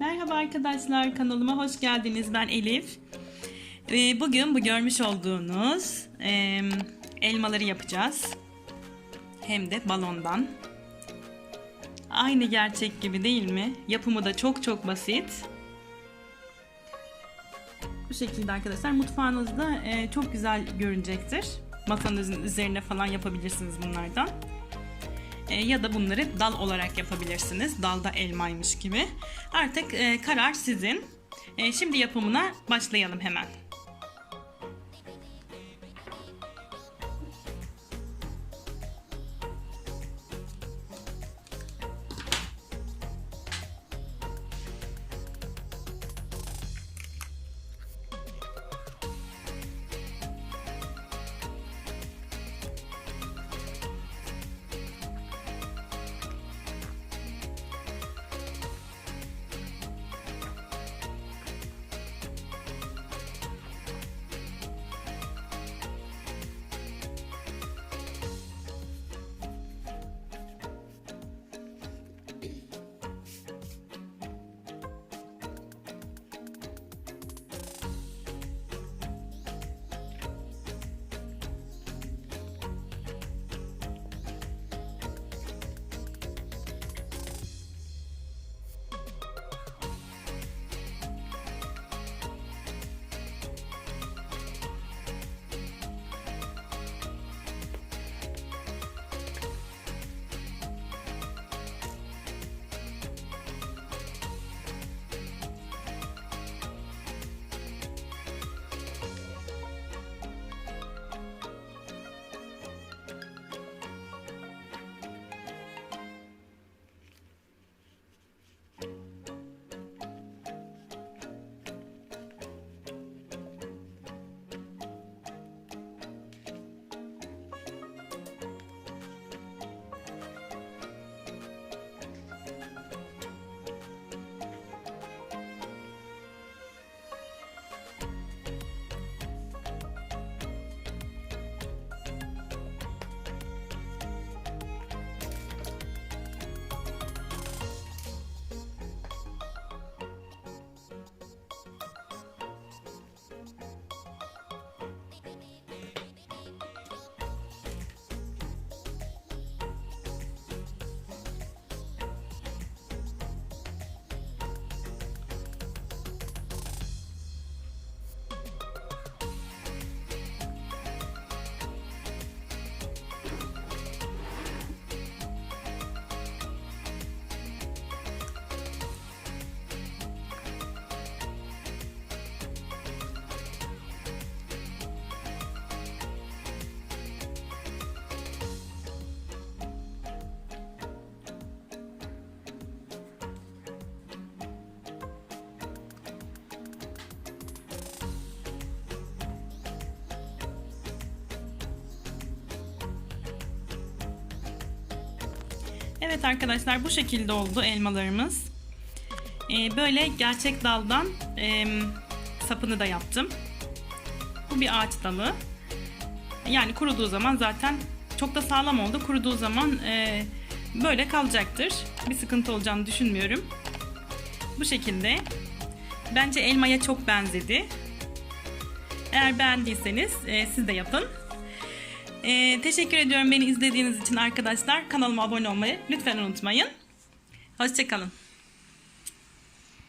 Merhaba arkadaşlar kanalıma hoş geldiniz. Ben Elif. Ee, Bugün bu görmüş olduğunuz elmaları yapacağız. Hem de balondan. Aynı gerçek gibi değil mi? Yapımı da çok çok basit. Bu şekilde arkadaşlar mutfağınızda e, çok güzel görünecektir. Masanızın üzerine falan yapabilirsiniz bunlardan. E, ya da bunları dal olarak yapabilirsiniz. Dalda elmaymış gibi. Artık e, karar sizin. E, şimdi yapımına başlayalım hemen. Evet arkadaşlar bu şekilde oldu elmalarımız. Ee, böyle gerçek daldan e, sapını da yaptım. Bu bir ağaç dalı. Yani kuruduğu zaman zaten çok da sağlam oldu. Kuruduğu zaman e, böyle kalacaktır. Bir sıkıntı olacağını düşünmüyorum. Bu şekilde. Bence elmaya çok benzedi. Eğer beğendiyseniz e, siz de yapın. Ee, teşekkür ediyorum beni izlediğiniz için arkadaşlar. Kanalıma abone olmayı lütfen unutmayın. Hoşçakalın.